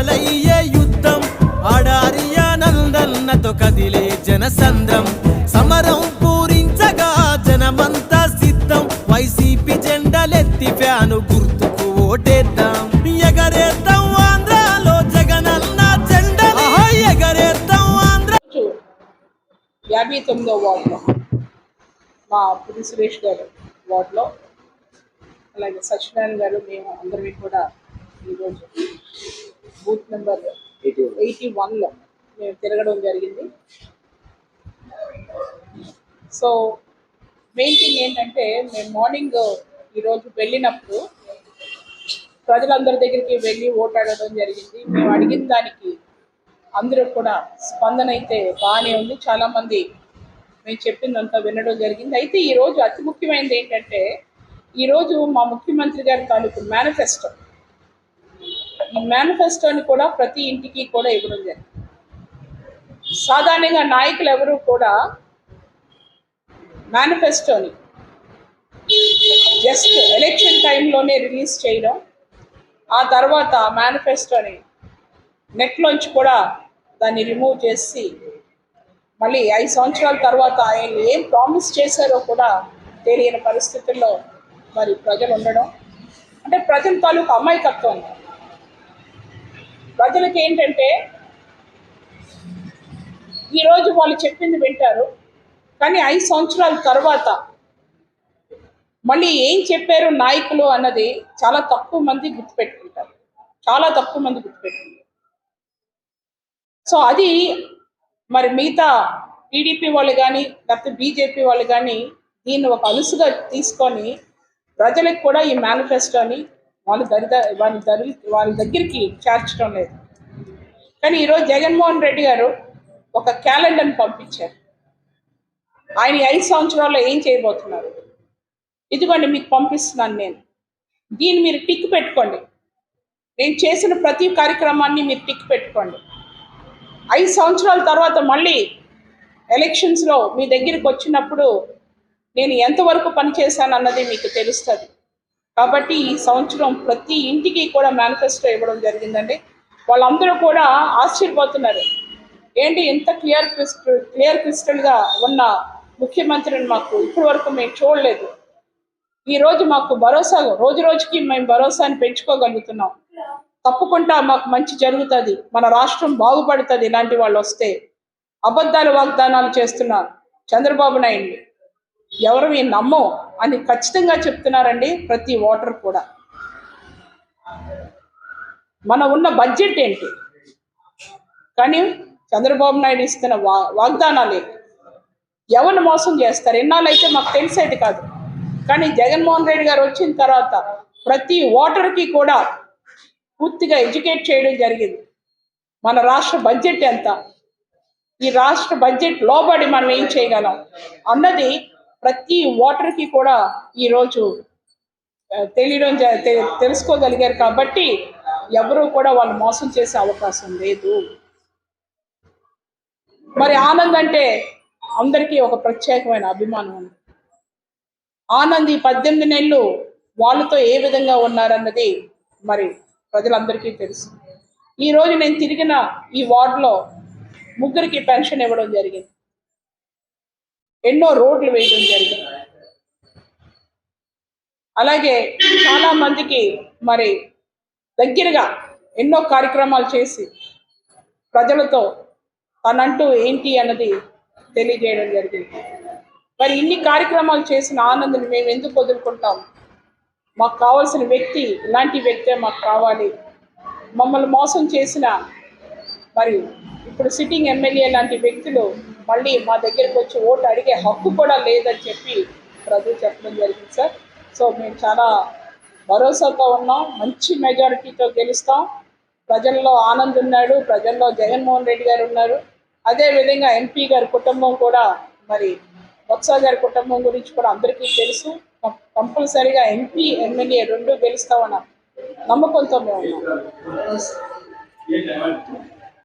మొదలయ్యే యుద్ధం. ఆడారియా నందన్నతో కదిలే జనసంద్రం. సమరం పూరించగా జనమంతా సిద్ధం. వైసీపీ జెండలెత్తి ఫ్యాను గుర్తుకు ఓటేద్దాం. ఎగరేద్దాం ఆంధ్రాలో జగనన్న జెండా ఎగరేద్దాం ఆంధ్ర. రోజు యాభై తొమ్మిదో వార్డులో మా పురి సురేష్ గారు వార్డులో అలాగే సత్యనారాయణ గారు మేము అందరివి కూడా ఈరోజు బూత్ నెంబర్ ఎయిటీ వన్లో మేము తిరగడం జరిగింది. సో మెయిన్ థింగ్ ఏంటంటే మేము మార్నింగ్ ఈరోజు వెళ్ళినప్పుడు ప్రజలందరి దగ్గరికి వెళ్ళి ఓటాడడం జరిగింది. మేము అడిగిన దానికి అందరూ కూడా స్పందన అయితే బాగానే ఉంది. చాలామంది మేము చెప్పిందంతా వినడం జరిగింది. అయితే ఈరోజు అతి ముఖ్యమైనది ఏంటంటే ఈరోజు మా ముఖ్యమంత్రి గారి తాలూకు మేనిఫెస్టో ఈ మేనిఫెస్టోని కూడా ప్రతి ఇంటికి కూడా ఇవ్వడం జరిగింది. సాధారణంగా నాయకులు ఎవరు కూడా మేనిఫెస్టోని జస్ట్ ఎలక్షన్ టైంలోనే రిలీజ్ చేయడం ఆ తర్వాత మేనిఫెస్టోని నెట్లోంచి కూడా దాన్ని రిమూవ్ చేసి మళ్ళీ ఐదు సంవత్సరాల తర్వాత ఆయన ఏం ప్రామిస్ చేశారో కూడా తెలియని పరిస్థితుల్లో మరి ప్రజలు ఉండడం. అంటే ప్రజల తాలూకు అమాయకత్వం. ప్రజలకు ఏంటంటే ఈరోజు వాళ్ళు చెప్పింది వింటారు కానీ ఐదు సంవత్సరాల తర్వాత మళ్ళీ ఏం చెప్పారు నాయకులు అన్నది చాలా తక్కువ మంది గుర్తుపెట్టుకుంటారు. చాలా తక్కువ మంది గుర్తుపెట్టుకుంటారు. సో అది మరి మిగతా టీడీపీ వాళ్ళు కానీ లేకపోతే బీజేపీ వాళ్ళు కానీ దీన్ని ఒక అలుసుగా తీసుకొని ప్రజలకు కూడా ఈ మేనిఫెస్టోని వాళ్ళు దరిద వాళ్ళ దరి వాళ్ళ దగ్గరికి చేర్చడం లేదు. కానీ ఈరోజు జగన్మోహన్ రెడ్డి గారు ఒక క్యాలెండర్ని పంపించారు. ఆయన ఐదు సంవత్సరాల్లో ఏం చేయబోతున్నారు? ఇదిగోండి మీకు పంపిస్తున్నాను నేను. దీన్ని మీరు టిక్ పెట్టుకోండి. నేను చేసిన ప్రతి కార్యక్రమాన్ని మీరు టిక్ పెట్టుకోండి. ఐదు సంవత్సరాల తర్వాత మళ్ళీ ఎలక్షన్స్లో మీ దగ్గరికి వచ్చినప్పుడు నేను ఎంతవరకు పనిచేశాను అన్నది మీకు తెలుస్తుంది. కాబట్టి ఈ సంవత్సరం ప్రతి ఇంటికి కూడా మేనిఫెస్టో ఇవ్వడం జరిగిందండి. వాళ్ళందరూ కూడా ఆశ్చర్యపోతున్నారు. ఏంటి ఇంత క్లియర్ క్రిస్టల్ క్లియర్ క్రిస్టల్గా ఉన్న ముఖ్యమంత్రిని మాకు ఇప్పటి వరకు మేము చూడలేదు. ఈ రోజు మాకు భరోసా రోజు రోజుకి మేము భరోసాని పెంచుకోగలుగుతున్నాం. తప్పకుండా మాకు మంచి జరుగుతుంది. మన రాష్ట్రం బాగుపడుతుంది ఇలాంటి వాళ్ళు వస్తే. అబద్ధాలు వాగ్దానాలు చేస్తున్నారు చంద్రబాబు నాయుడు. ఎవరు ఈ నమ్మం అని ఖచ్చితంగా చెప్తున్నారండి ప్రతి ఓటర్ కూడా. మన ఉన్న బడ్జెట్ ఏంటి? కానీ చంద్రబాబు నాయుడు ఇస్తున్న వా వాగ్దానాలు. ఎవరిని మోసం చేస్తారు? ఎన్నాళ్ళైతే మాకు తెలిసేది కాదు. కానీ జగన్మోహన్ రెడ్డి గారు వచ్చిన తర్వాత ప్రతి ఓటర్కి కూడా పూర్తిగా ఎడ్యుకేట్ చేయడం జరిగింది. మన రాష్ట్ర బడ్జెట్ ఎంత? ఈ రాష్ట్ర బడ్జెట్ లోబడి మనం ఏం చేయగలం? అన్నది ప్రతి ఓటర్కి కూడా ఈరోజు రోజు తెలియడం జ- తెలుసుకోగలిగారు కాబట్టి ఎవరు కూడా వాళ్ళు మోసం చేసే అవకాశం లేదు. మరి ఆనంద్ అంటే అందరికీ ఒక ప్రత్యేకమైన అభిమానం. ఉంది ఆనంద్ ఈ పద్దెనిమిది నెలలు వాళ్ళతో ఏ విధంగా ఉన్నారన్నది మరి ప్రజలందరికీ తెలుసు. ఈ రోజు నేను తిరిగిన ఈ వార్డులో ముగ్గురికి పెన్షన్ ఇవ్వడం జరిగింది. ఎన్నో రోడ్లు వేయడం జరిగింది. అలాగే చాలా మందికి మరి దగ్గరగా ఎన్నో కార్యక్రమాలు చేసి ప్రజలతో తనంటూ ఏంటి అన్నది తెలియజేయడం జరిగింది. మరి ఇన్ని కార్యక్రమాలు చేసిన ఆనందని మేము ఎందుకు వదులుకుంటాం? మాకు కావాల్సిన వ్యక్తి ఇలాంటి వ్యక్తే మాకు కావాలి. మమ్మల్ని మోసం చేసిన మరి ఇప్పుడు సిట్టింగ్ ఎమ్మెల్యే లాంటి వ్యక్తులు మళ్ళీ మా దగ్గరికి వచ్చి ఓటు అడిగే హక్కు కూడా లేదని చెప్పి ప్రజలు చెప్పడం జరిగింది సార్. సో మేము చాలా భరోసాతో ఉన్నాం మంచి మెజారిటీతో గెలుస్తాం. ప్రజల్లో ఆనంద్ ఉన్నాడు ప్రజల్లో జగన్మోహన్ రెడ్డి గారు ఉన్నారు. అదే విధంగా ఎంపీ గారి కుటుంబం కూడా మరి బొత్స గారి కుటుంబం గురించి కూడా అందరికీ తెలుసు. కంపల్సరీగా ఎంపీ ఎమ్మెల్యే రెండు గెలుస్తామన్న నమ్మకంతో మేము ఉన్నాం